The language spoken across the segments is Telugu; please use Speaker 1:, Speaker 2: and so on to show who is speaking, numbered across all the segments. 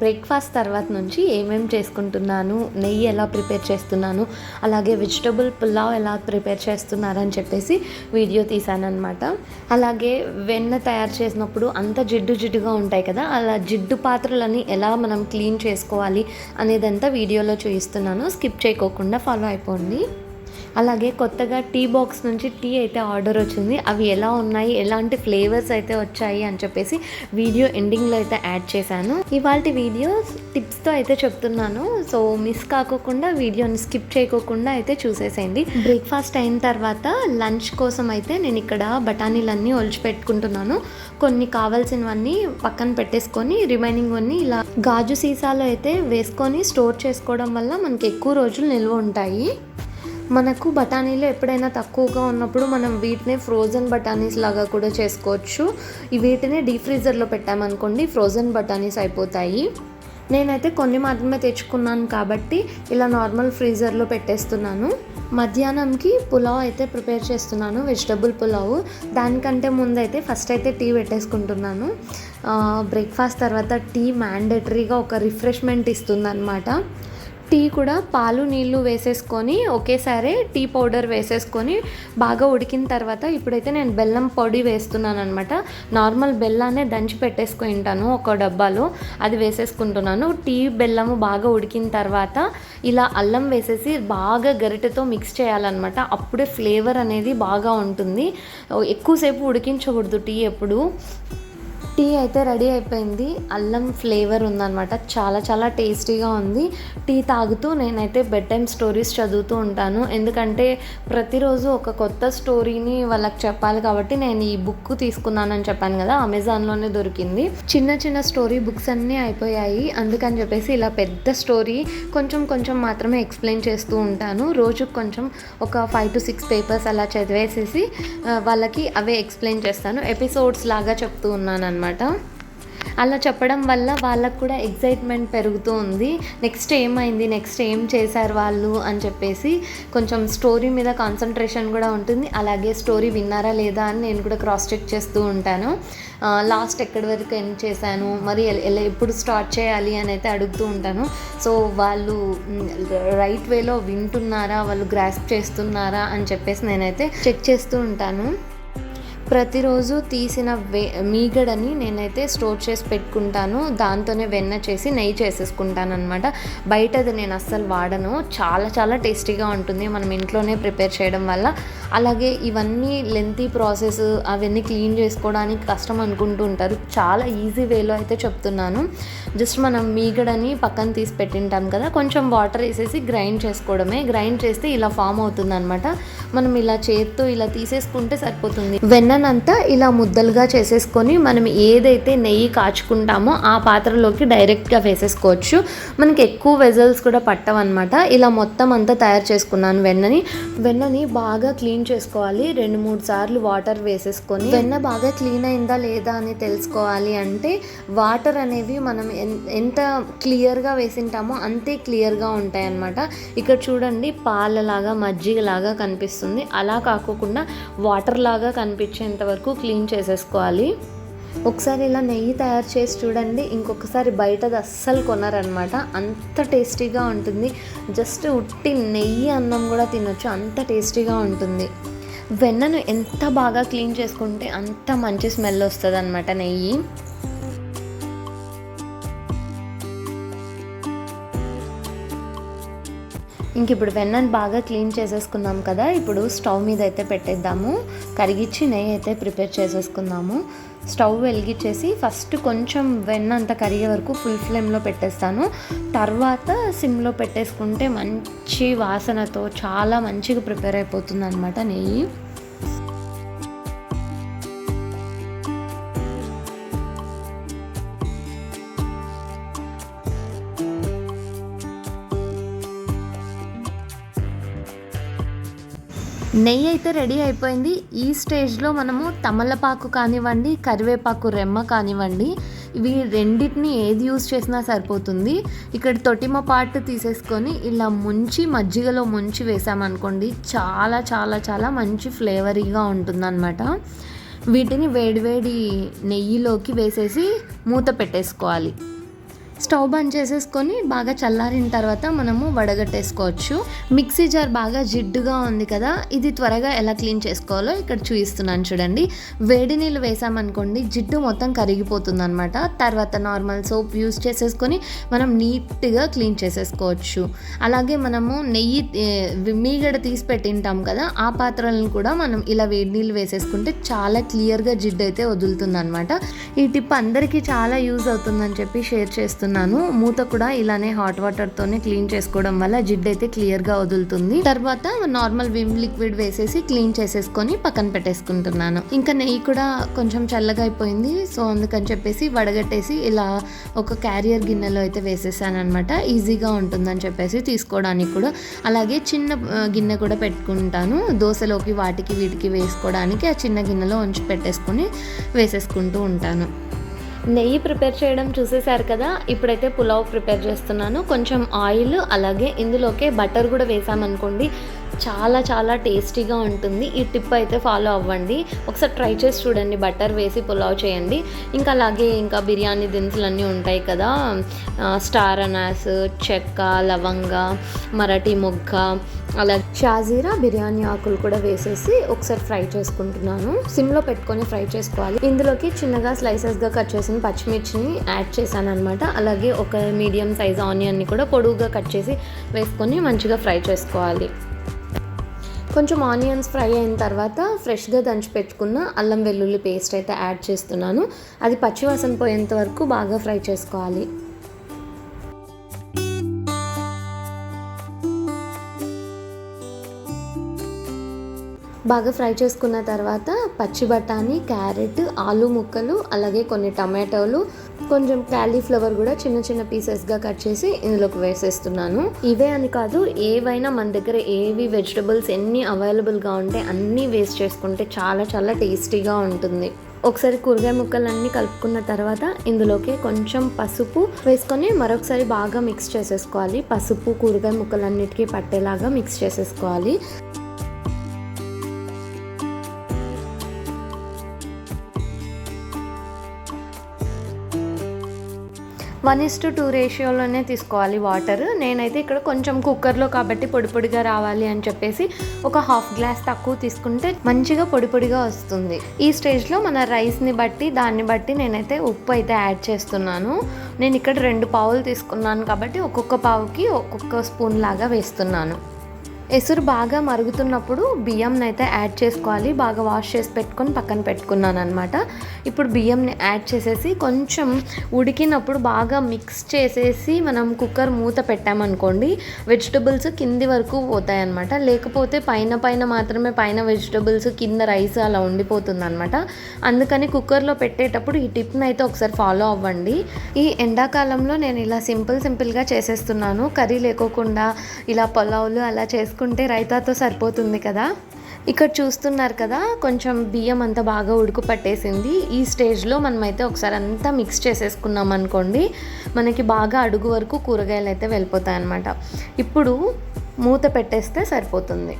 Speaker 1: breakfast తర్వాత నుంచి ఏమేమి చేసుకుంటున్నాను నెయ్యి ఎలా ప్రిపేర్ చేస్తున్నాను అలాగే వెజిటబుల్ పులావ్ ఎలా ప్రిపేర్ చేస్తున్నారని చెప్పేసి వీడియో తీశానమాట అలాగే వెన్న తయారు చేసినప్పుడు అంత జిడ్డు జిడ్డుగా ఉంటాయి కదా అలా జిడ్డు పాత్రలని ఎలా మనం క్లీన్ చేసుకోవాలి అనేదంతా వీడియోలో చూపిస్తున్నాను. స్కిప్ చేయకోకుండా ఫాలో అయిపోండి. అలాగే కొత్తగా టీ బాక్స్ నుంచి టీ అయితే ఆర్డర్ వచ్చింది. అవి ఎలా ఉన్నాయి? ఎలాంటి ఫ్లేవర్స్ అయితే వచ్చాయి? అని చెప్పేసి వీడియో ఎండింగ్లో అయితే యాడ్ చేశాను. ఇవాళ వీడియో టిప్స్తో అయితే చెప్తున్నాను. సో మిస్ కాకోకుండా వీడియోని స్కిప్ చేయకోకుండా అయితే చూసేసేయండి. బ్రేక్ఫాస్ట్ అయిన తర్వాత లంచ్ కోసం అయితే నేను ఇక్కడ బఠానీలన్నీ ఒలిచిపెట్టుకుంటున్నాను కొన్ని కావాల్సినవన్నీ పక్కన పెట్టేసుకొని రిమైనింగ్ అన్ని ఇలా గాజు సీసాలో అయితే వేసుకొని స్టోర్ చేసుకోవడం వల్ల మనకి ఎక్కువ రోజులు నిల్వ ఉంటాయి. మనకు బఠానీలు ఎప్పుడైనా తక్కువగా ఉన్నప్పుడు మనం వీటిని ఫ్రోజన్ బఠానీస్ లాగా కూడా చేసుకోవచ్చు. ఈ వీటిని డీప్ ఫ్రీజర్లో పెట్టామనుకోండి ఫ్రోజన్ బఠానీస్ అయిపోతాయి. నేనైతే కొన్ని మాత్రమే తెచ్చుకున్నాను కాబట్టి ఇలా నార్మల్ ఫ్రీజర్లో పెట్టేస్తున్నాను. మధ్యాహ్నంకి పులావ్ అయితే ప్రిపేర్ చేస్తున్నాను వెజిటబుల్ పులావ్. దానికంటే ముందైతే ఫస్ట్ అయితే టీ పెట్టేసుకుంటున్నాను. బ్రేక్ఫాస్ట్ తర్వాత టీ మ్యాండేటరీగా ఒక రిఫ్రెష్మెంట్ ఇస్తుందన్నమాట. టీ కూడా పాలు నీళ్ళు వేసేసుకొని ఒకేసారి టీ పౌడర్ వేసేసుకొని బాగా ఉడికిన తర్వాత ఇప్పుడైతే నేను బెల్లం పొడి వేస్తున్నాను అనమాట నార్మల్ బెల్లాన్ని దంచి పెట్టేసుకుంటాను ఒక డబ్బాలో. అది వేసేసుకుంటున్నాను. టీ బెల్లము బాగా ఉడికిన తర్వాత ఇలా అల్లం వేసేసి బాగా గరిటెతో మిక్స్ చేయాలన్నమాట. అప్పుడే ఫ్లేవర్ అనేది బాగా ఉంటుంది. ఎక్కువసేపు ఉడికించకూడదు టీ ఎప్పుడు. టీ అయితే రెడీ అయిపోయింది. అల్లం ఫ్లేవర్ ఉందన్నమాట. చాలా చాలా టేస్టీగా ఉంది. టీ తాగుతూ నేనైతే బెడ్ టైమ్ స్టోరీస్ చదువుతూ ఉంటాను. ఎందుకంటే ప్రతిరోజు ఒక కొత్త స్టోరీని వాళ్ళకి చెప్పాలి కాబట్టి నేను ఈ బుక్ తీసుకున్నానని చెప్పాను కదా అమెజాన్లోనే దొరికింది. చిన్న చిన్న స్టోరీ బుక్స్ అన్నీ అయిపోయాయి. అందుకని చెప్పేసి ఇలా పెద్ద స్టోరీ కొంచెం కొంచెం మాత్రమే ఎక్స్ప్లెయిన్ చేస్తూ ఉంటాను. రోజుకు కొంచెం ఒక ఫైవ్ టు సిక్స్ పేపర్స్ అలా చదివేసేసి వాళ్ళకి అవే ఎక్స్ప్లెయిన్ చేస్తాను. ఎపిసోడ్స్ లాగా చెప్తూ ఉన్నాను అనమాట అలా చెప్పడం వల్ల వాళ్ళకు కూడా ఎగ్జైట్మెంట్ పెరుగుతూ ఉంది. నెక్స్ట్ ఏమైంది? నెక్స్ట్ ఏం చేశారు వాళ్ళు? అని చెప్పేసి కొంచెం స్టోరీ మీద కాన్సన్ట్రేషన్ కూడా ఉంటుంది. అలాగే స్టోరీ విన్నారా లేదా అని నేను కూడా క్రాస్ చెక్ చేస్తూ ఉంటాను. లాస్ట్ ఎక్కడి వరకు ఎండ్ చేశాను? మరి ఎలా ఎప్పుడు స్టార్ట్ చేయాలి అని అయితే అడుగుతూ ఉంటాను. సో వాళ్ళు రైట్ వేలో వింటున్నారా? వాళ్ళు గ్రాస్ప్ చేస్తున్నారా? అని చెప్పేసి నేనైతే చెక్ చేస్తూ ఉంటాను. ప్రతిరోజు తీసిన వే మీగడని నేనైతే స్టోర్ చేసి పెట్టుకుంటాను. దాంతోనే వెన్న చేసి నెయ్యి చేసేసుకుంటాను అనమాట బయటది నేను అస్సలు వాడను. చాలా చాలా టేస్టీగా ఉంటుంది. మనం ఇంట్లోనే ప్రిపేర్ చేయడం వల్ల. అలాగే ఇవన్నీ లెంతీ ప్రాసెస్ అవన్నీ క్లీన్ చేసుకోవడానికి కష్టం అనుకుంటూ ఉంటారు. చాలా ఈజీ వేలో అయితే చెప్తున్నాను. జస్ట్ మనం మీగడని పక్కన తీసి పెట్టింటాం కదా కొంచెం వాటర్ వేసేసి గ్రైండ్ చేసుకోవడమే. గ్రైండ్ చేస్తే ఇలా ఫామ్ అవుతుంది అనమాట మనం ఇలా చేత్తో ఇలా తీసేసుకుంటే సరిపోతుంది. వెన్ననంతా ఇలా ముద్దలుగా చేసేసుకొని మనం ఏదైతే నెయ్యి కాచుకుంటామో ఆ పాత్రలోకి డైరెక్ట్గా వేసేసుకోవచ్చు. మనకి ఎక్కువ వెజల్స్ కూడా పట్టవన్నమాట. ఇలా మొత్తం అంతా తయారు చేసుకున్నాను వెన్నని. వెన్నని బాగా క్లీన్ చేసుకోవాలి. రెండు మూడు సార్లు వాటర్ వేసేసుకొని. వెన్న బాగా క్లీన్ అయిందా లేదా అని తెలుసుకోవాలి అంటే వాటర్ అనేవి మనం ఎంత క్లియర్గా వేసింటామో అంతే క్లియర్గా ఉంటాయి అన్నమాట ఇక్కడ చూడండి పాలలాగా మజ్జిగలాగా కనిపిస్తుంది. అలా కాకోకుండా వాటర్ లాగా కనిపించేంత వరకు క్లీన్ చేసేసుకోవాలి. ఒకసారి ఇలా నెయ్యి తయారు చేసి చూడండి. ఇంకొకసారి బయటది అస్సలు కొనరనమాట. అంత టేస్టీగా ఉంటుంది. జస్ట్ ఉట్టి నెయ్యి అన్నం కూడా తినొచ్చు. అంత టేస్టీగా ఉంటుంది. వెన్నను ఎంత బాగా క్లీన్ చేసుకుంటే అంత మంచి స్మెల్ వస్తుంది అనమాట నెయ్యి. ఇంక ఇప్పుడు వెన్నను బాగా క్లీన్ చేసేసుకున్నాం కదా ఇప్పుడు స్టవ్ మీద అయితే పెట్టేద్దాము. కరిగిచ్చి నెయ్యి అయితే ప్రిపేర్ చేసేసుకుందాము. స్టవ్ వెలిగించేసి ఫస్ట్ కొంచెం వెన్న అంత కరిగే వరకు ఫుల్ ఫ్లేమ్లో పెట్టేస్తాను. తర్వాత సిమ్లో పెట్టేసుకుంటే మంచి వాసనతో చాలా మంచిగా ప్రిపేర్ అయిపోతుంది అనమాట నెయ్యి. నెయ్యి అయితే రెడీ అయిపోయింది. ఈ స్టేజ్లో మనము తమలపాకు కానివ్వండి కరివేపాకు రెమ్మ కానివ్వండి ఇవి రెండింటిని ఏది యూజ్ చేసినా సరిపోతుంది. ఇక్కడ తొటిమ పార్ట్ తీసేసుకొని ఇలా ముంచి మజ్జిగలో ముంచి వేసామనుకోండి చాలా చాలా చాలా మంచి ఫ్లేవరీగా ఉంటుందన్నమాట. వీటిని వేడివేడి నెయ్యిలోకి వేసేసి మూత పెట్టేసుకోవాలి. స్టవ్ బంద్ చేసేసుకొని బాగా చల్లారిన తర్వాత మనము వడగట్టేసుకోవచ్చు. మిక్సీ జార్ బాగా జిడ్డుగా ఉంది కదా ఇది త్వరగా ఎలా క్లీన్ చేసుకోవాలో ఇక్కడ చూపిస్తున్నాను చూడండి. వేడి నీళ్ళు వేసామనుకోండి జిడ్డు మొత్తం కరిగిపోతుంది అనమాట తర్వాత నార్మల్ సోప్ యూస్ చేసేసుకొని మనం నీట్గా క్లీన్ చేసేసుకోవచ్చు. అలాగే మనము నెయ్యి మీగడ తీసి పెట్టింటాం కదా ఆ పాత్రలను కూడా మనం ఇలా వేడి నీళ్ళు వేసేసుకుంటే చాలా క్లియర్గా జిడ్డు అయితే వదులుతుంది అనమాట ఈ టిప్ అందరికీ చాలా యూజ్ అవుతుందని చెప్పి షేర్ చేస్తున్నాను. మూత కూడా ఇలానే హాట్ వాటర్తోనే క్లీన్ చేసుకోవడం వల్ల జిడ్ అయితే క్లియర్గా వదులుతుంది. తర్వాత నార్మల్ విమ్ లిక్విడ్ వేసేసి క్లీన్ చేసేసుకొని పక్కన పెట్టేసుకుంటున్నాను. ఇంకా నెయ్యి కూడా కొంచెం చల్లగా అయిపోయింది. సో అందుకని చెప్పేసి వడగట్టేసి ఇలా ఒక క్యారియర్ గిన్నెలో అయితే వేసేసాను అనమాట ఈజీగా ఉంటుందని చెప్పేసి తీసుకోవడానికి కూడా. అలాగే చిన్న గిన్నె కూడా పెట్టుకుంటాను. దోశలోకి వాటికి వీటికి వేసుకోవడానికి ఆ చిన్న గిన్నెలో ఉంచి పెట్టేసుకొని వేసేసుకుంటూ ఉంటాను. నెయ్యి ప్రిపేర్ చేయడం చూసేశారు కదా ఇప్పుడైతే పులావ్ ప్రిపేర్ చేస్తున్నాను. కొంచెం ఆయిల్ అలాగే ఇందులోకే బటర్ కూడా వేసామనుకోండి చాలా చాలా టేస్టీగా ఉంటుంది. ఈ టిప్ అయితే ఫాలో అవ్వండి. ఒకసారి ట్రై చేసి చూడండి. బటర్ వేసి పులావ్ చేయండి. ఇంకా అలాగే ఇంకా బిర్యానీ దినుసులు అన్నీ ఉంటాయి కదా. స్టార్ అనాస్ చెక్క లవంగ మరాఠీ మొగ్గ అలా షాజీరా బిర్యానీ ఆకులు కూడా వేసేసి ఒకసారి ఫ్రై చేసుకుంటున్నాను. సిమ్లో పెట్టుకొని ఫ్రై చేసుకోవాలి. ఇందులోకి చిన్నగా స్లైసెస్గా కట్ చేసిన పచ్చిమిర్చిని యాడ్ చేశాను అనమాట అలాగే ఒక మీడియం సైజ్ ఆనియన్ని కూడా పొడుగుగా కట్ చేసి వేసుకొని మంచిగా ఫ్రై చేసుకోవాలి. కొంచెం ఆనియన్స్ ఫ్రై అయిన తర్వాత ఫ్రెష్గా దంచి పెట్టుకున్న అల్లం వెల్లుల్లి పేస్ట్ అయితే యాడ్ చేస్తున్నాను. అది పచ్చివాసన పోయేంత వరకు బాగా ఫ్రై చేసుకోవాలి. బాగా ఫ్రై చేసుకున్న తర్వాత పచ్చి బఠానీ క్యారెట్ ఆలు ముక్కలు అలాగే కొన్ని టమాటోలు కొంచెం క్యాలీఫ్లవర్ కూడా చిన్న చిన్న పీసెస్గా కట్ చేసి ఇందులోకి వేసేస్తున్నాను. ఇవే అని కాదు ఏవైనా మన దగ్గర ఏవి వెజిటబుల్స్ ఎన్ని అవైలబుల్గా ఉంటే అన్నీ వేస్ట్ చేసుకుంటే చాలా చాలా టేస్టీగా ఉంటుంది. ఒకసారి కూరగాయ ముక్కలన్నీ కలుపుకున్న తర్వాత ఇందులోకి కొంచెం పసుపు వేసుకొని మరొకసారి బాగా మిక్స్ చేసేసుకోవాలి. పసుపు కూరగాయ ముక్కలన్నిటికీ పట్టేలాగా మిక్స్ చేసేసుకోవాలి. వన్ ఇస్ టు టూ రేషియోలోనే తీసుకోవాలి వాటర్. నేనైతే ఇక్కడ కొంచెం కుక్కర్లో కాబట్టి పొడి పొడిగా రావాలి అని చెప్పేసి ఒక హాఫ్ గ్లాస్ తక్కువ తీసుకుంటే మంచిగా పొడి పొడిగా వస్తుంది. ఈ స్టేజ్లో మన రైస్ని బట్టి దాన్ని బట్టి నేనైతే ఉప్పు అయితే యాడ్ చేస్తున్నాను. నేను ఇక్కడ రెండు పావులు తీసుకున్నాను కాబట్టి ఒక్కొక్క పావుకి ఒక్కొక్క స్పూన్ లాగా వేస్తున్నాను. ఎసురు బాగా మరుగుతున్నప్పుడు బియ్యంని అయితే యాడ్ చేసుకోవాలి. బాగా వాష్ చేసి పెట్టుకొని పక్కన పెట్టుకున్నాను అనమాట ఇప్పుడు బియ్యంని యాడ్ చేసేసి కొంచెం ఉడికినప్పుడు బాగా మిక్స్ చేసేసి మనం కుక్కర్ మూత పెట్టామనుకోండి వెజిటబుల్స్ కింది వరకు పోతాయి అనమాట లేకపోతే పైన పైన మాత్రమే పైన వెజిటబుల్స్ కింద రైస్ అలా ఉండిపోతుంది అనమాట అందుకని కుక్కర్లో పెట్టేటప్పుడు ఈ టిప్ని అయితే ఒకసారి ఫాలో అవ్వండి. ఈ ఎండాకాలంలో నేను ఇలా సింపుల్ సింపుల్గా చేసేస్తున్నాను. కర్రీ లేకోకుండా ఇలా పొలావులు అలా చేసుకుంటే రైతాతో సరిపోతుంది కదా? ఇక్కడ చూస్తున్నారు కదా కొంచెం బియ్యం అంతా బాగా ఉడుకు పట్టేసింది. ఈ స్టేజ్లో మనమైతే ఒకసారి అంతా మిక్స్ చేసేసుకున్నాం అనుకోండి మనకి బాగా అడుగు వరకు కూరగాయలు అయితే వెళ్ళిపోతాయి అన్నమాట ఇప్పుడు మూత పెట్టేస్తే సరిపోతుంది.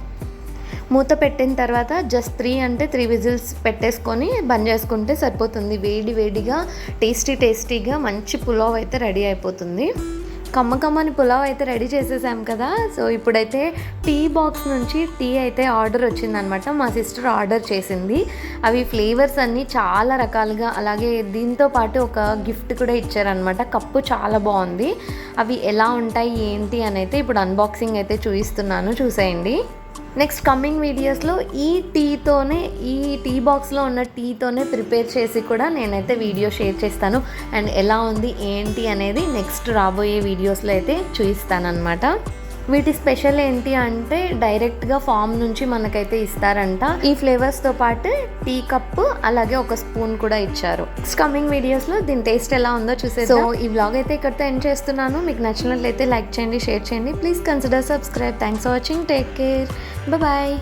Speaker 1: మూత పెట్టిన తర్వాత జస్ట్ త్రీ అంటే త్రీ విజిల్స్ పెట్టేసుకొని బంద్ చేసుకుంటే సరిపోతుంది. వేడి వేడిగా టేస్టీ టేస్టీగా మంచి పులావ్ అయితే రెడీ అయిపోతుంది. కమ్మ కమ్మని పులావ్ అయితే రెడీ చేసేసాం కదా. సో ఇప్పుడైతే టీ బాక్స్ నుంచి టీ అయితే ఆర్డర్ వచ్చిందనమాట. మా సిస్టర్ ఆర్డర్ చేసింది. అవి ఫ్లేవర్స్ అన్నీ చాలా రకాలుగా అలాగే దీంతో పాటు ఒక గిఫ్ట్ కూడా ఇచ్చారనమాట. కప్పు చాలా బాగుంది. అవి ఎలా ఉంటాయి ఏంటి అని అయితే ఇప్పుడు అన్బాక్సింగ్ అయితే చూపిస్తున్నాను. చూసేయండి. నెక్స్ట్ కమింగ్ వీడియోస్లో ఈ టీతోనే ఈ టీ బాక్స్లో ఉన్న టీతోనే ప్రిపేర్ చేసి కూడా నేనైతే వీడియో షేర్ చేస్తాను. అండ్ ఎలా ఉంది ఏంటి అనేది నెక్స్ట్ రాబోయే వీడియోస్లో అయితే చూపిస్తానమాట వీటి స్పెషల్ ఏంటి అంటే డైరెక్ట్గా ఫామ్ నుంచి మనకైతే ఇస్తారంట. ఈ ఫ్లేవర్స్తో పాటు టీ కప్ అలాగే ఒక స్పూన్ కూడా ఇచ్చారు. నెక్స్ట్ కమింగ్ వీడియోస్లో దీని టేస్ట్ ఎలా ఉందో చూసే సో ఈ వ్లాగ్ అయితే ఇక్కడితో ఎండ్ చేస్తున్నాను. మీకు నచ్చినట్లయితే లైక్ చేయండి షేర్ చేయండి. Please consider subscribe thanks for watching take care bye